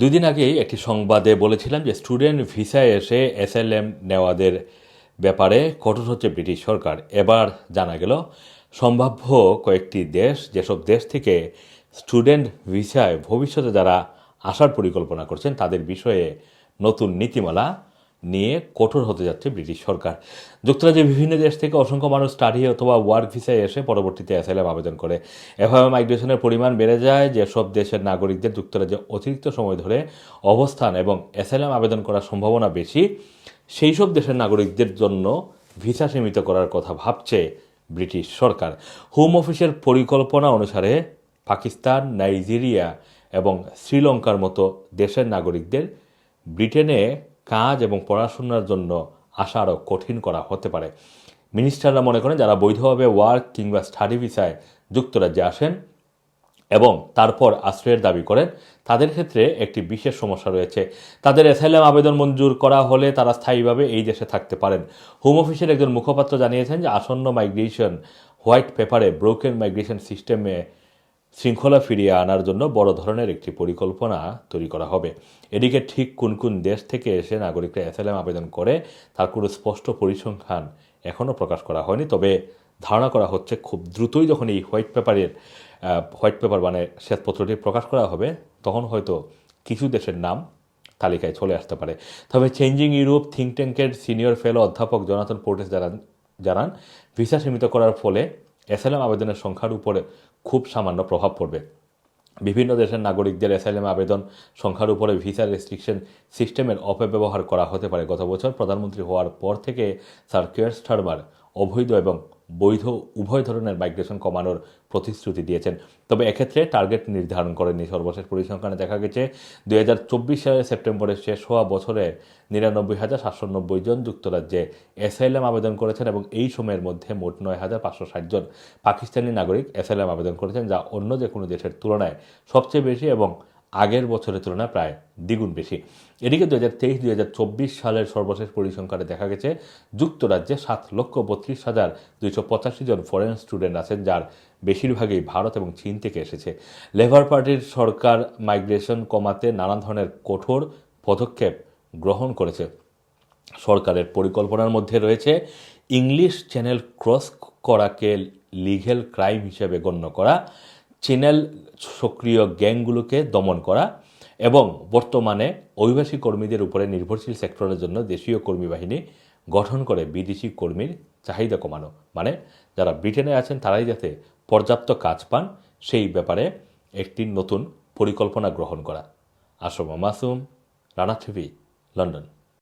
দুই দিন আগেই একটি সংবাদে বলেছিলাম যে স্টুডেন্ট ভিসায় এসে এস এল এম নেওয়াদের ব্যাপারে কঠোর হচ্ছে ব্রিটিশ সরকার। এবার জানা গেল, সম্ভাব্য কয়েকটি দেশ, যেসব দেশ থেকে স্টুডেন্ট ভিসায় ভবিষ্যতে যারা আসার পরিকল্পনা করছেন, তাদের বিষয়ে নতুন নীতিমালা নিয়ে কঠোর হতে যাচ্ছে ব্রিটিশ সরকার। যুক্তরাজ্যের বিভিন্ন দেশ থেকে অসংখ্য মানুষ স্টাডি অথবা ওয়ার্ক ভিসায় এসে পরবর্তীতে অ্যাসাইলাম আবেদন করে। এভাবে মাইগ্রেশনের পরিমাণ বেড়ে যায়, যেসব দেশের নাগরিকদের যুক্তরাজ্যে অতিরিক্ত সময় ধরে অবস্থান এবং অ্যাসাইলাম আবেদন করার সম্ভাবনা বেশি সেই সব দেশের নাগরিকদের জন্য ভিসা সীমিত করার কথা ভাবছে ব্রিটিশ সরকার। হোম অফিসের পরিকল্পনা অনুসারে পাকিস্তান, নাইজেরিয়া এবং শ্রীলঙ্কার মতো দেশের নাগরিকদের ব্রিটেনে কাজ এবং পড়াশোনার জন্য আসা আরও কঠিন করা হতে পারে। মিনিস্টাররা মনে করেন, যারা বৈধভাবে ওয়ার্ক কিংবা স্টাডি ভিসায় যুক্তরাজ্যে আসেন এবং তারপর আশ্রয়ের দাবি করেন, তাদের ক্ষেত্রে একটি বিশেষ সমস্যা রয়েছে। তাদের অ্যাসাইলাম আবেদন মঞ্জুর করা হলে তারা স্থায়ীভাবে এই দেশে থাকতে পারেন। হোম অফিসের একজন মুখপাত্র জানিয়েছেন যে, আসন্ন মাইগ্রেশন হোয়াইট পেপারে ব্রোকেন মাইগ্রেশন সিস্টেমে শৃঙ্খলা ফিরিয়ে আনার জন্য বড় ধরনের একটি পরিকল্পনা তৈরি করা হবে। এদিকে ঠিক কোন কোন দেশ থেকে এসে নাগরিকরা অ্যাসাইলাম আবেদন করে, তার কোনো স্পষ্ট পরিসংখ্যান এখনও প্রকাশ করা হয়নি। তবে ধারণা করা হচ্ছে খুব দ্রুতই যখন এই হোয়াইট পেপারের হোয়াইট পেপার মানে শ্বেতপত্রটি প্রকাশ করা হবে, তখন হয়তো কিছু দেশের নাম তালিকায় চলে আসতে পারে। তবে চেঞ্জিং ইউরোপ থিঙ্ক ট্যাঙ্কের সিনিয়র ফেলো অধ্যাপক জনাথন পোর্টেস জানান জানান, ভিসা সীমিত করার ফলে অ্যাসাইলাম আবেদনের সংখ্যার উপরে খুব সামান্য প্রভাব পড়বে। বিভিন্ন দেশের নাগরিকদের অ্যাসাইলাম আবেদন সংখ্যার উপরে ভিসা রেস্ট্রিকশন সিস্টেমের অপব্যবহার করা হতে পারে। গত বছর প্রধানমন্ত্রী হওয়ার পর থেকে স্যার কেয়ার অবৈধ এবং বৈধ, উভয় ধরনের মাইগ্রেশন কমানোর প্রতিশ্রুতি দিয়েছেন। তবে এক্ষেত্রে টার্গেট নির্ধারণ করেননি। সর্বশেষ পরিসংখ্যানে দেখা গেছে, দুই হাজার চব্বিশ সালের সেপ্টেম্বরের শেষ হওয়া বছরে নিরানব্বই হাজার সাতশো নব্বই জন যুক্তরাজ্যে এসআইএলএম আবেদন করেছেন এবং এই সময়ের মধ্যে মোট নয় হাজার পাঁচশো ষাট জন পাকিস্তানি নাগরিক এসআইএলএম আবেদন করেছেন, যা অন্য যে কোনো দেশের তুলনায় সবচেয়ে বেশি এবং আগের বছরের তুলনায় প্রায় দ্বিগুণ বেশি। এদিকে দু হাজার তেইশ, দুই হাজার চব্বিশ সালের সর্বশেষ পরিসংখ্যানে দেখা গেছে, যুক্তরাজ্যে সাত লক্ষ বত্রিশ হাজার দুইশো পঁচাশি জন ফরেন স্টুডেন্ট আছেন, যার বেশিরভাগই ভারত এবং চীন থেকে এসেছে। লেবার পার্টির সরকার মাইগ্রেশন কমাতে নানান ধরনের কঠোর পদক্ষেপ গ্রহণ করেছে। সরকারের পরিকল্পনার মধ্যে রয়েছে, ইংলিশ চ্যানেল ক্রস করাকে লিগেল ক্রাইম হিসেবে গণ্য করা, চ্যানেল সক্রিয় গ্যাংগুলোকে দমন করা এবং বর্তমানে অভিবাসী কর্মীদের উপরে নির্ভরশীল সেক্টরের জন্য দেশীয় কর্মী বাহিনী গঠন করে বিদেশি কর্মীর চাহিদা কমানো। মানে যারা ব্রিটেনে আছেন, তারাই যাতে পর্যাপ্ত কাজ পান, সেই ব্যাপারে একটি নতুন পরিকল্পনা গ্রহণ করা। আশ্রম মাসুম, রানা টিভি, লন্ডন।